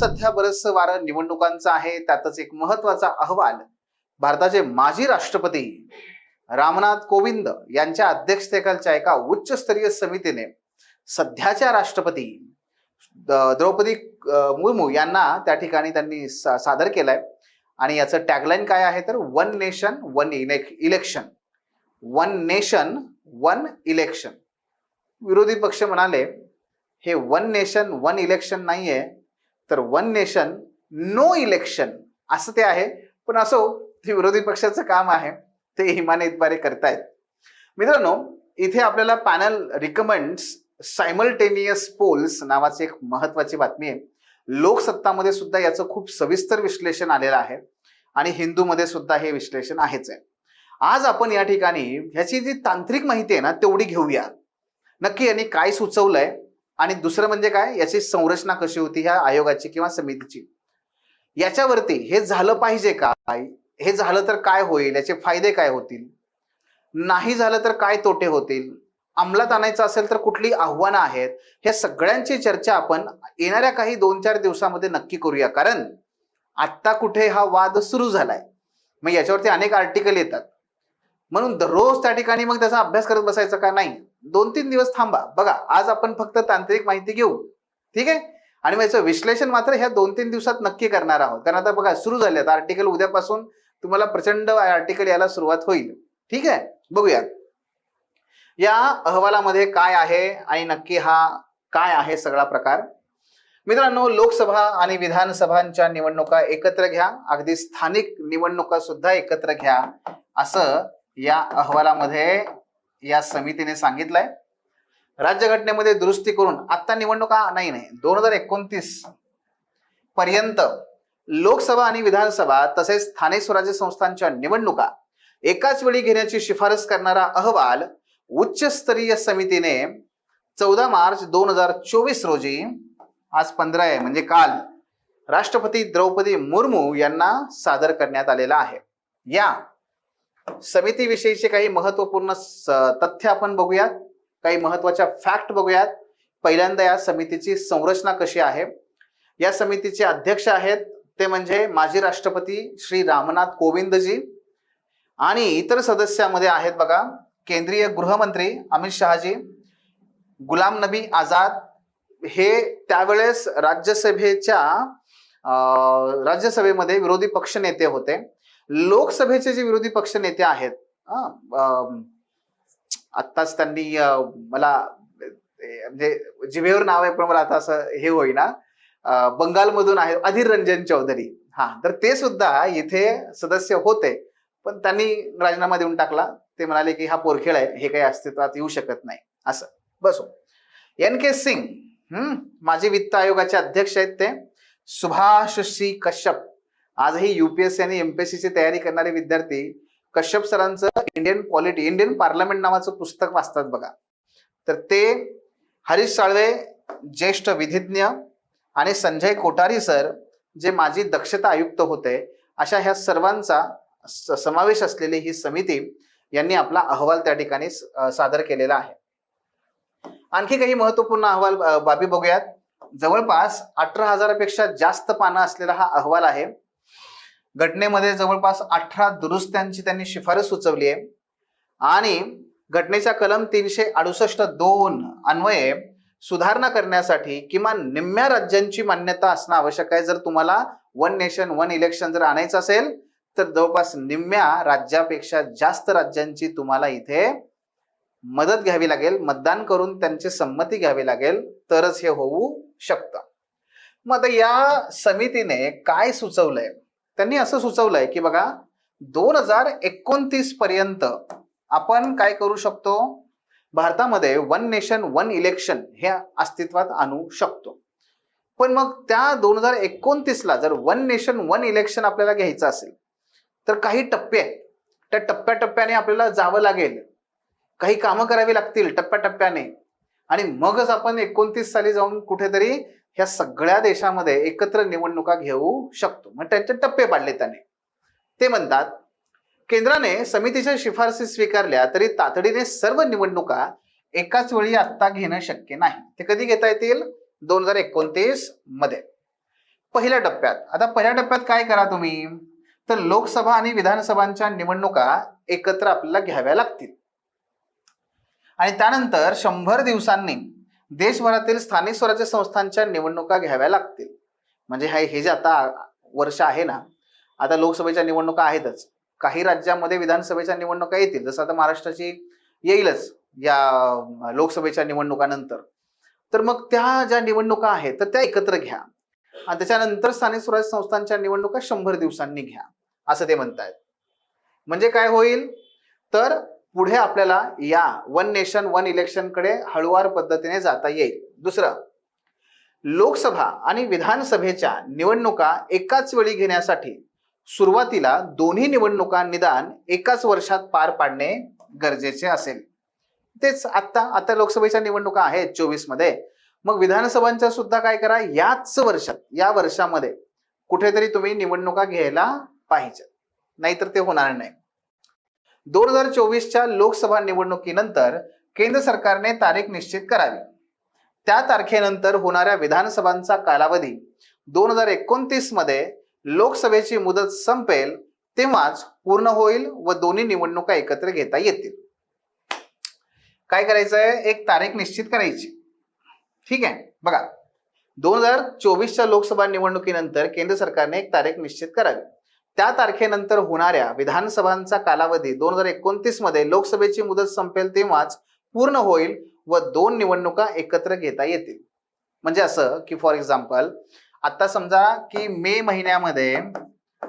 सध्या बरंच वारं निवडणुकांचं आहे त्यातच एक महत्त्वाचा अहवाल. भारताचे माजी राष्ट्रपती रामनाथ कोविंद यांच्या अध्यक्षतेखालच्या एका उच्चस्तरीय समितीने सध्याच्या राष्ट्रपती द्रौपदी मुर्मू यांना त्या ठिकाणी त्यांनी सा- सादर केलाय. आणि याचं टॅगलाईन काय आहे तर one nation one election one nation one election विरोधी पक्ष म्हणाले हे वन नेशन वन इलेक्शन नाहीये. तर वन नेशन नो इलेक्शन असं ते आहे. पण असो ते विरोधी पक्षाचं काम आहे. ते इमानीतबारे करतायत. मित्रांनो इथे आपल्याला पॅनल रिकमेंड्स सायमल्टेनियस पोल्स नावाची एक महत्वाची बातमी आहे. लोकसत्तामध्ये सुद्धा याचं खूप सविस्तर विश्लेषण आलेलं आहे. आणि हिंदूमध्ये सुद्धा हे विश्लेषण आहेच आहे. आज आपण या ठिकाणी ह्याची जी तांत्रिक माहिती आहे ना तेवढी घेऊया. नक्की यांनी काय सुचवलंय? आणि दुसरं म्हणजे काय? याची संरचना कशी होती ह्या आयोगाची किंवा समितीची? याच्यावरती हे झालं पाहिजे काय? हे झालं तर काय होईल? याचे फायदे काय होतील? नाही झालं तर काय तोटे होतील? अंमलात आणायचं असेल तर कुठली आव्हानं आहेत? ह्या सगळ्यांची चर्चा आपण येणाऱ्या काही दोन चार दिवसामध्ये नक्की करूया. कारण आत्ता कुठे हा वाद सुरू झालाय. मग याच्यावरती अनेक आर्टिकल येतात. म्हणून दररोज त्या ठिकाणी मग त्याचा अभ्यास करत बसायचं का नाही? दोन तीन दिवस थांबा. बघा आज आपण फक्त तांत्रिक माहिती घेऊ. ठीक आहे? आणि मग याचं विश्लेषण मात्र ह्या दोन तीन दिवसात नक्की करणार आहोत. कारण आता बघा सुरू झाले आर्टिकल उद्यापासून तुम्हाला प्रचंड आर्टिकल यायला सुरुवात होईल. ठीक आहे? बघूया या अहवालामध्ये काय आहे आणि नक्की हा काय आहे सगळा प्रकार? मित्रांनो लोकसभा आणि विधानसभांच्या निवडणुका एकत्र घ्या. अगदी स्थानिक निवडणुका सुद्धा एकत्र घ्या. असं या अहवालामध्ये या समितीने सांगितलंय. राज्यघटनेमध्ये दुरुस्ती करून आत्ता निवडणुका नाही नाही. दोन हजार एकोणतीस पर्यंत लोकसभा आणि विधानसभा तसेच स्थानिक स्वराज्य संस्थांच्या निवडणुका एकाच वेळी घेण्याची शिफारस करणारा अहवाल उच्चस्तरीय समितीने चौदा मार्च दोन हजार चोवीस रोजी आज पंधरा आहे म्हणजे काल राष्ट्रपती द्रौपदी मुर्मू यांना सादर करण्यात आलेला आहे. या समितीविषयीचे काही महत्त्वपूर्ण तथ्य आपण बघूयात. काही महत्त्वाच्या फॅक्ट बघूयात. पहिल्यांदा या समितीची संरचना कशी आहे? या समितीचे अध्यक्ष आहेत ते म्हणजे माजी राष्ट्रपती श्री रामनाथ कोविंदजी आणि इतर सदस्यामध्ये आहेत बघा केंद्रीय गृहमंत्री अमित शहाजी गुलाम नबी आझाद. हे त्यावेळेस राज्यसभेच्या राज्यसभेमध्ये विरोधी पक्ष नेते होते. लोकसभेचे जे विरोधी पक्ष नेते आहेत आत्ताच त्यांनी मला म्हणजे जिभेवर नाव आहे पण मला आता असं हे होईना. बंगालमधून आहे अधीर रंजन चौधरी. हा तर ते सुद्धा इथे सदस्य होते पण त्यांनी राजीनामा देऊन टाकला. ते म्हणाले की हा पोरखेळ आहे हे काही अस्तित्वात येऊ शकत नाही. असं. बसो. एन के सिंग हम्म माजी वित्त आयोगाचे अध्यक्ष आहेत ते. सुभाष सी कश्यप. आजही युपीएससी आणि एमपीएससी ची तयारी करणारे विद्यार्थी कश्यप सरांचं इंडियन पॉलिटी इंडियन पार्लमेंट नावाचं पुस्तक वाचतात बघा. तर ते हरीश साळवे ज्येष्ठ विधिज्ञ आणि संजय कोठारी सर जे माजी दक्षता आयुक्त होते अशा ह्या सर्वांचा समावेश असलेली ही समिती यांनी आपला अहवाल त्या ठिकाणी सादर केलेला आहे. आणखी काही महत्त्वपूर्ण अहवाल बाबी बघूयात. जवळपास अठरा हजारापेक्षा जास्त पानं असलेला हा अहवाल आहे. घटनेमध्ये जवळपास अठरा दुरुस्त्यांची त्यांनी शिफारस सुचवली आहे. आणि घटनेच्या कलम तीनशे अडुसष्ट दोन अन्वये सुधारणा करण्यासाठी किमान निम्म्या राज्यांची मान्यता असणं आवश्यक आहे. जर तुम्हाला वन नेशन वन इलेक्शन जर आणायचं असेल तर जवळपास निम्म्या राज्यापेक्षा जास्त राज्यांची तुम्हाला इथे मदत घ्यावी लागेल. मतदान करून त्यांची संमती घ्यावी लागेल. तरच हे होऊ शकतं. मग आता या समितीने काय सुचवलंय? त्यांनी असं सुचवलंय की बघा दोन हजार एकोणतीस पर्यंत आपण काय करू शकतो? भारतामध्ये वन नेशन वन इलेक्शन हे अस्तित्वात आणू शकतो. पण मग त्या दोन हजार एकोणतीसला जर वन नेशन वन इलेक्शन आपल्याला घ्यायचं असेल तर काही टप्पे आहेत. त्या टप्प्याटप्प्याने आपल्याला जावं लागेल. काही कामं करावी लागतील टप्प्याटप्प्याने. आणि मगच आपण एकोणतीस साली जाऊन कुठेतरी ह्या सगळ्या देशामध्ये एकत्र निवडणुका घेऊ शकतो. मग त्याचे टप्पे पाडले त्याने. ते म्हणतात केंद्राने समितीच्या शिफारसी स्वीकारल्या तरी तातडीने सर्व निवडणुका एकाच वेळी आत्ता घेणं शक्य नाही. ते कधी घेता येतील? दोन हजार एकोणतीसमध्ये. पहिल्या टप्प्यात. आता पहिल्या टप्प्यात काय करा तुम्ही? तर लोकसभा आणि विधानसभांच्या निवडणुका एकत्र आपल्याला घ्याव्या लागतील. आणि त्यानंतर शंभर दिवसांनी देशभरातील स्थानिक स्वराज्य संस्थांच्या निवडणुका घ्याव्या लागतील. म्हणजे हे हे जे आता वर्ष आहे ना आता लोकसभेच्या निवडणुका आहेतच. काही राज्यामध्ये विधानसभेच्या निवडणुका येतील. जसं आता महाराष्ट्राची येईलच या लोकसभेच्या निवडणुकानंतर. तर मग त्या ज्या निवडणुका आहेत तर त्या एकत्र घ्या. आणि त्याच्यानंतर स्थानिक स्वराज्य संस्थांच्या निवडणुका शंभर दिवसांनी घ्या. असं ते म्हणतायत. म्हणजे काय होईल? तर पुढे आपल्याला या वन नेशन वन इलेक्शनकडे हळुवार पद्धतीने जाता येईल. दुसरं लोकसभा आणि विधानसभेच्या निवडणुका एकाच वेळी घेण्यासाठी सुरुवातीला दोन्ही निवडणुका निदान एकाच वर्षात पार पाडणे गरजेचे असेल. तेच आता आता लोकसभेच्या निवडणुका आहेत चोवीसमध्ये. मग विधानसभांच्या सुद्धा काय करा याच वर्षात या वर्षामध्ये कुठेतरी तुम्ही निवडणुका घ्यायला पाहिजे. नाहीतर ते होणार नाही. दोन हजार चोवीसच्या लोकसभा निवडणुकीनंतर केंद्र सरकारने तारीख निश्चित करावी. त्या तारखेनंतर होणाऱ्या विधानसभांचा कालावधी दोन हजार एकोणतीसमध्ये लोकसभेची मुदत संपेल तेव्हाच पूर्ण होईल व दोन्ही निवडणुका एकत्र घेता येतील. काय करायचंय? एक तारीख निश्चित करायची. ठीक आहे? बघा. दोन हजार चोवीसच्या लोकसभा निवडणुकीनंतर केंद्र सरकारने एक तारीख निश्चित करावी. त्या तारखेनंतर होणाऱ्या विधानसभांचा कालावधी दोन हजार एकोणतीसमध्ये लोकसभेची मुदत संपेल तेव्हाच पूर्ण होईल व दोन निवडणुका एकत्र घेता येतील. म्हणजे असं की फॉर एक्झाम्पल आता समजा की मे महिन्यामध्ये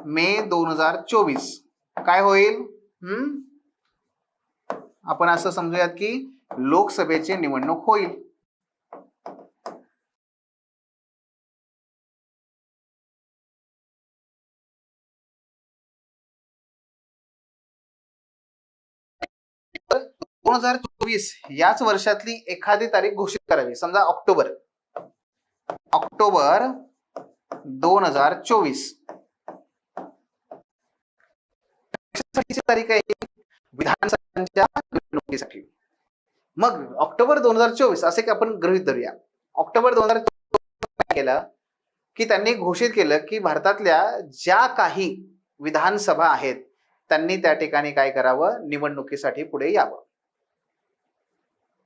मे दोन हजार चोवीस काय होईल? हम्म? आपण असं समजूयात की लोकसभेची निवडणूक होईल. दोन हजार चोवीस याच वर्षातली एखादी तारीख घोषित करावी. समजा ऑक्टोबर. ऑक्टोबर दोन हजार चोवीस. तारीख आहे विधानसभांच्या निवडणुकीसाठी. मग ऑक्टोबर दोन हजार चोवीस असे की आपण गृहित धरूया. ऑक्टोबर दोन हजार केलं की त्यांनी घोषित केलं की भारतातल्या ज्या काही विधानसभा आहेत त्यांनी त्या ठिकाणी काय करावं? निवडणुकीसाठी पुढे यावं.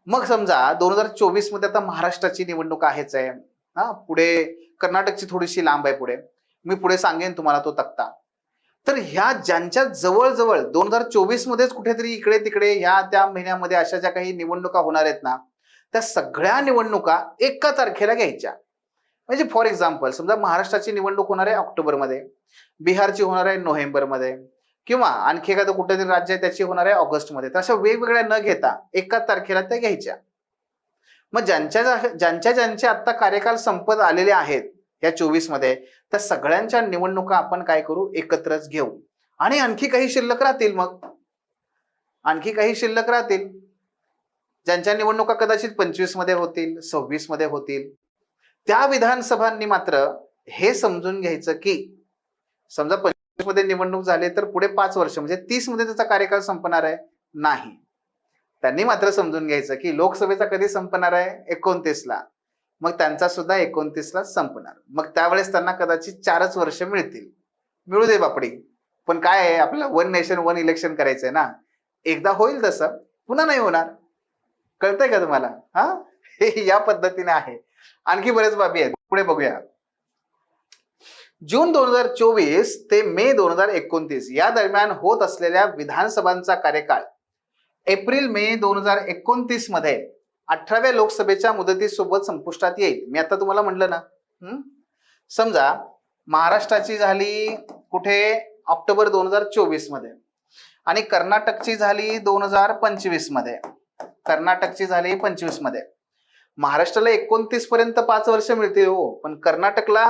मग समजा दोन हजार चोवीसमध्ये आता महाराष्ट्राची निवडणूक आहेच आहे. हा पुढे कर्नाटकची थोडीशी लांब आहे पुढे. मी पुढे सांगेन तुम्हाला तो तक्ता. तर ह्या ज्यांच्या जवळजवळ दोन हजार चोवीस मध्येच कुठेतरी इकडे तिकडे ह्या त्या महिन्यामध्ये अशा ज्या काही निवडणुका होणार आहेत ना त्या सगळ्या निवडणुका एका तारखेला घ्यायच्या. म्हणजे फॉर एक्झाम्पल समजा महाराष्ट्राची निवडणूक होणार आहे ऑक्टोबरमध्ये. बिहारची होणार आहे नोव्हेंबरमध्ये. किंवा आणखी एखादं कुठेतरी राज्य आहे त्याची होणार आहे ऑगस्टमध्ये. तर अशा वेगवेगळ्या न घेता एकाच तारखेला त्या घ्यायच्या. मग ज्यांच्या ज्यांच्या ज्यांचे आता कार्यकाल संपत आलेले आहेत या चोवीसमध्ये त्या सगळ्यांच्या निवडणुका आपण काय करू? एकत्रच घेऊ. आणि आणखी काही शिल्लक राहतील मग. आणखी काही शिल्लक राहतील. ज्यांच्या निवडणुका कदाचित पंचवीसमध्ये होतील सव्वीसमध्ये होतील. त्या विधानसभांनी मात्र हे समजून घ्यायचं की समजा मध्ये निवडणूक झाली तर पुढे पाच वर्ष म्हणजे तीसमध्ये त्याचा कार्यकाळ संपणार आहे? नाही. त्यांनी मात्र समजून घ्यायचं की लोकसभेचा कधी संपणार आहे? एकोणतीसला मग त्यांचा सुद्धा एकोणतीसला संपणार. मग त्यावेळेस त्यांना कदाचित चारच वर्ष मिळतील. मिळू दे बापडी. पण काय आहे आपल्याला वन नेशन वन इलेक्शन करायचंय ना. एकदा होईल तसं पुन्हा नाही होणार. कळतंय का तुम्हाला? हा हे? या पद्धतीने आहे. आणखी बरेच बाबी आहेत. पुढे बघूया. जून दोन हजार चोवीस ते मे दोन हजार एकोणतीस या दरम्यान होत असलेल्या विधानसभांचा कार्यकाळ एप्रिल मे दोन हजार एकोणतीसमध्ये अठराव्या लोकसभेच्या मुदतीसोबत संपुष्टात येईल. मी आता तुम्हाला म्हटलं ना हम्म? समजा महाराष्ट्राची झाली कुठे? ऑक्टोबर दोन हजार चोवीसमध्ये. आणि कर्नाटकची झाली दोन हजार पंचवीसमध्ये. कर्नाटकची झाली पंचवीसमध्ये. महाराष्ट्राला एकोणतीस पर्यंत पाच वर्ष मिळतील हो पण कर्नाटकला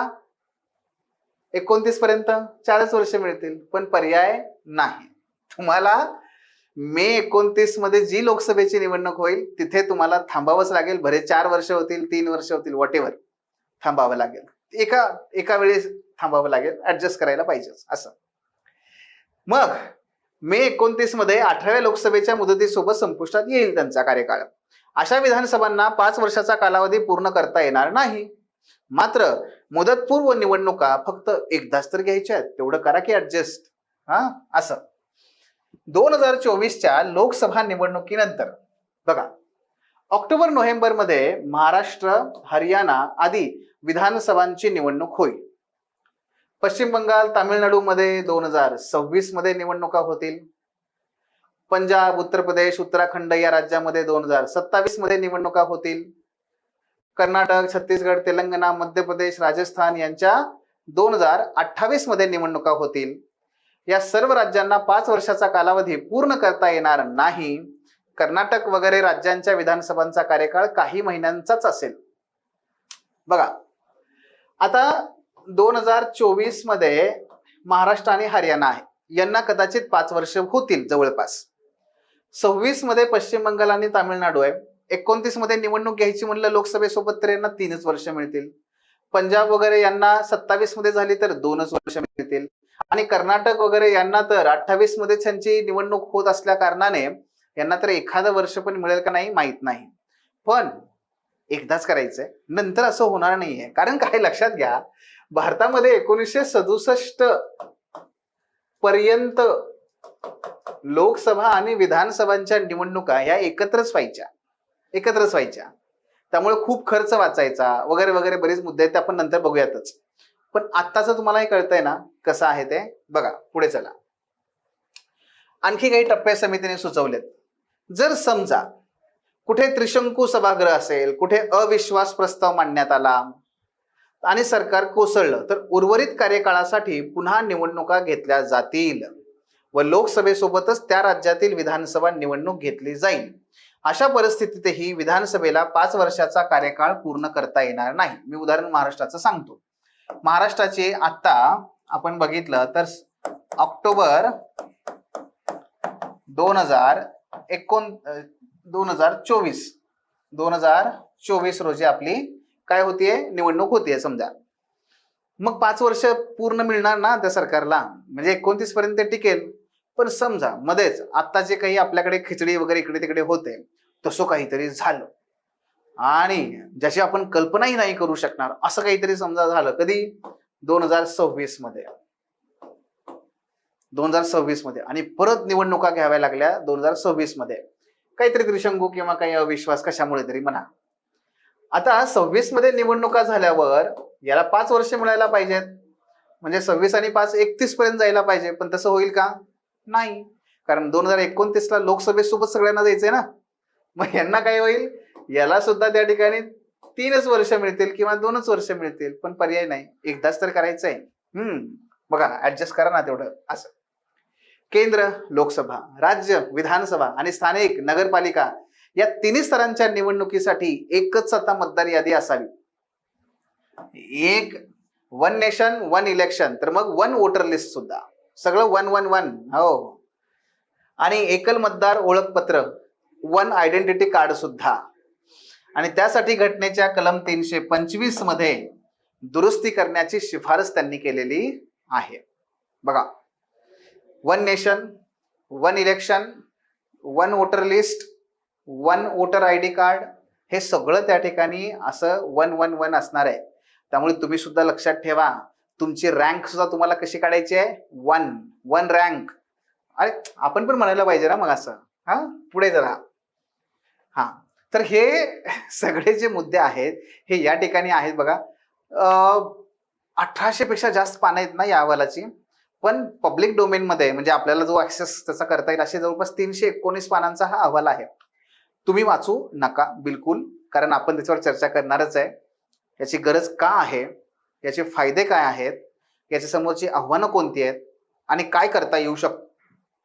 एकोणतीस पर्यंत चारच वर्ष मिळतील पण पर्याय नाही. तुम्हाला मे एकोणतीसमध्ये जी लोकसभेची निवडणूक होईल तिथे तुम्हाला थांबावंच लागेल. भरे चार वर्ष होतील तीन वर्ष होतील वॉटेवर थांबावं लागेल. एका एका वेळेस थांबावं लागेल. ऍडजस्ट करायला पाहिजे असं. मग मे एकोणतीसमध्ये अठराव्या लोकसभेच्या मुदतीसोबत संपुष्टात येईल त्यांचा कार्यकाळ. अशा विधानसभांना पाच वर्षाचा कालावधी पूर्ण करता येणार नाही. मात्र मुदतपूर्व निवडणुका फक्त एकदाच तर घ्यायच्या आहेत. तेवढं करा की ऍडजस्ट हा? असं. दोन हजार चोवीसच्या लोकसभा निवडणुकीनंतर बघा ऑक्टोबर नोव्हेंबरमध्ये महाराष्ट्र हरियाणा आदी विधानसभांची निवडणूक होईल. पश्चिम बंगाल तामिळनाडूमध्ये दोन हजार सव्वीसमध्ये निवडणुका होतील. पंजाब उत्तर प्रदेश उत्तराखंड या राज्यामध्ये दोन हजार सत्तावीसमध्ये निवडणुका होतील. कर्नाटक छत्तीसगड तेलंगणा मध्य प्रदेश राजस्थान यांच्या दोन हजार अठ्ठावीसमध्ये निवडणुका होतील. या सर्व राज्यांना पाच वर्षाचा कालावधी पूर्ण करता येणार नाही. कर्नाटक वगैरे राज्यांच्या विधानसभांचा कार्यकाळ काही महिन्यांचाच असेल. बघा आता दोन हजार चोवीसमध्ये महाराष्ट्र आणि हरियाणा आहे. यांना कदाचित पाच वर्ष होतील जवळपास. सव्वीसमध्ये पश्चिम बंगाल आणि तामिळनाडू आहे. एकोणतीसमध्ये निवडणूक घ्यायची म्हणलं लोकसभेसोबत तर यांना तीनच वर्ष मिळतील. पंजाब वगैरे यांना सत्तावीसमध्ये झाली तर दोनच वर्ष मिळतील. आणि कर्नाटक वगैरे यांना तर अठ्ठावीसमध्ये त्यांची निवडणूक होत असल्या कारणाने यांना तर एखादं वर्ष पण मिळेल का नाही माहीत नाही. पण एकदाच करायचंय. नंतर असं होणार नाहीये. कारण काय लक्षात घ्या भारतामध्ये एकोणीसशे सदुसष्ट पर्यंत लोकसभा आणि विधानसभांच्या निवडणुका ह्या एकत्रच व्हायच्या. एकत्रच व्हायच्या. त्यामुळे खूप खर्च वाचायचा वगैरे वगैरे बरेच मुद्दे आहेत ते आपण नंतर बघूयातच. पण आत्ताचं तुम्हाला हे कळतंय ना कसं आहे ते? बघा पुढे चला. आणखी काही टप्पे समितीने सुचवलेत. जर समजा कुठे त्रिशंकू सभागृह असेल कुठे अविश्वास प्रस्ताव मांडण्यात आला आणि सरकार कोसळलं तर उर्वरित कार्यकाळासाठी पुन्हा निवडणुका घेतल्या जातील व लोकसभेसोबतच त्या राज्यातील विधानसभा निवडणूक घेतली जाईल. अशा परिस्थितीतही विधानसभेला पाच वर्षाचा कार्यकाळ पूर्ण करता येणार नाही. मी उदाहरण महाराष्ट्राचं सांगतो. महाराष्ट्राचे आता आपण बघितलं तर ऑक्टोबर दोन हजार एकोण दोन हजार चोवीस. दोन हजार चोवीस रोजी आपली काय होतीये? निवडणूक होतीये समजा. मग पाच वर्ष पूर्ण मिळणार ना त्या सरकारला? म्हणजे एकोणतीस पर्यंत टिकेल. पण समजा मध्येच आता जे काही आपल्याकडे खिचडी वगैरे इकडे तिकडे होते तसं काहीतरी झालं. आणि ज्याची आपण कल्पनाही नाही करू शकणार असं काहीतरी समजा झालं. कधी? दोन हजार सव्वीसमध्ये दोन हजार सव्वीसमध्ये आणि परत निवडणुका घ्याव्या लागल्या दोन हजार सव्वीसमध्ये काहीतरी त्रिशंगू किंवा काही अविश्वास कशामुळे तरी म्हणा. आता सव्वीसमध्ये निवडणुका झाल्यावर याला पाच वर्ष मिळायला पाहिजेत. म्हणजे सव्वीस आणि पाच एकतीस पर्यंत जायला पाहिजे. पण तसं होईल का? नाही. कारण दोन हजार एकोणतीस ला लोकसभेसोबत सगळ्यांना जायचंय ना. मग यांना काय होईल? याला सुद्धा त्या ठिकाणी तीनच वर्ष मिळतील किंवा दोनच वर्ष मिळतील पण पर्याय नाही. एकदाच तर करायचंय. हम्म. बघा ऍडजस्ट करा ना तेवढं. असं. केंद्र लोकसभा राज्य विधानसभा आणि स्थानिक नगरपालिका या तिन्ही स्तरांच्या निवडणुकीसाठी एकच आता मतदार यादी असावी. एक वन नेशन वन इलेक्शन तर मग वन वोटर लिस्ट सुद्धा. सगळं वन वन वन. हो. आणि एकल मतदार ओळखपत्र वन आयडेंटिटी कार्ड सुद्धा. आणि त्यासाठी घटनेच्या कलम तीनशे पंचवीसमध्ये दुरुस्ती करण्याची शिफारस त्यांनी केलेली आहे. बघा. One nation one election one voter list one voter I D card हे सगळं त्या ठिकाणी असं वन वन वन असणार आहे. त्यामुळे तुम्ही सुद्धा लक्षात ठेवा. तुमची रँक सुद्धा तुम्हाला कशी काढायची आहे? वन वन रँक अरे आपण पण म्हणायला पाहिजे ना मग असं. हा? पुढे जरा. हा. तर हे सगळे जे मुद्दे आहेत हे या ठिकाणी आहेत बघा. अठराशे पेक्षा जास्त पानं आहेत ना या अहवालाची. पण पब्लिक डोमेनमध्ये म्हणजे आपल्याला जो ऍक्सेस त्याचा करता येईल असे जवळपास तीनशे एकोणीस पानांचा हा अहवाल आहे. तुम्ही वाचू नका बिलकुल. कारण आपण त्याच्यावर चर्चा करणारच आहे. याची गरज का आहे? याचे फायदे काय आहेत? याच्या समोरची आव्हानं कोणती आहेत? आणि काय करता येऊ शक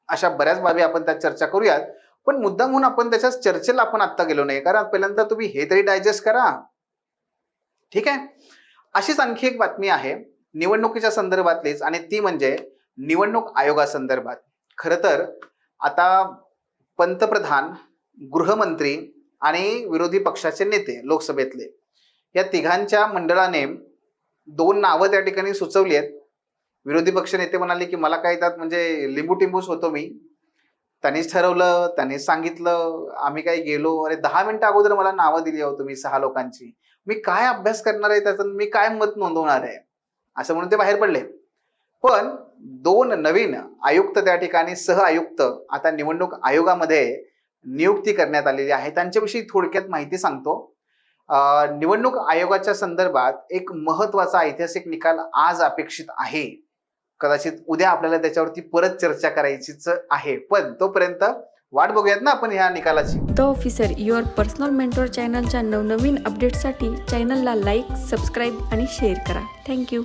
अशा बऱ्याच बाबी आपण त्यात चर्चा करूयात. पण मुद्दा म्हणून आपण त्याच्या चर्चेला आपण आत्ता गेलो नाही. कारण पहिल्यांदा तुम्ही हे तरी डायजेस्ट करा. ठीक आहे? अशीच आणखी एक बातमी आहे. निवडणुकीच्या संदर्भातलीच आणि ती म्हणजे निवडणूक आयोगासंदर्भात. खरं तर आता पंतप्रधान गृहमंत्री आणि विरोधी पक्षाचे नेते लोकसभेतले या तिघांच्या मंडळाने दोन नावं त्या ठिकाणी सुचवली आहेत. विरोधी पक्ष नेते म्हणाले की मला काय त्यात म्हणजे लिंबू टिंबूच होतो मी. त्यांनीच ठरवलं त्यांनीच सांगितलं. आम्ही काही गेलो. अरे दहा मिनिटं अगोदर मला नावं दिली होतो मी सहा लोकांची. मी काय अभ्यास करणार आहे त्याचं? मी काय मत नोंदवणार आहे? असं म्हणून ते बाहेर पडले. पण दोन नवीन आयुक्त त्या ठिकाणी सह आयुक्त आता निवडणूक आयोगामध्ये नियुक्ती करण्यात आलेली आहे. त्यांच्याविषयी थोडक्यात माहिती सांगतो. निवडणूक आयोगाच्या संदर्भात एक महत्त्वाचा ऐतिहासिक निकाल आज अपेक्षित आहे. कदाचित उद्या आपल्याला त्याच्यावरती परत चर्चा करायचीच आहे. पण तोपर्यंत वाट बघूयात ना आपण ह्या निकालाची. The officer your personal mentor चॅनलच्या नवनवीन अपडेट्ससाठी चॅनलला लाईक सबस्क्राईब आणि शेअर करा. Thank you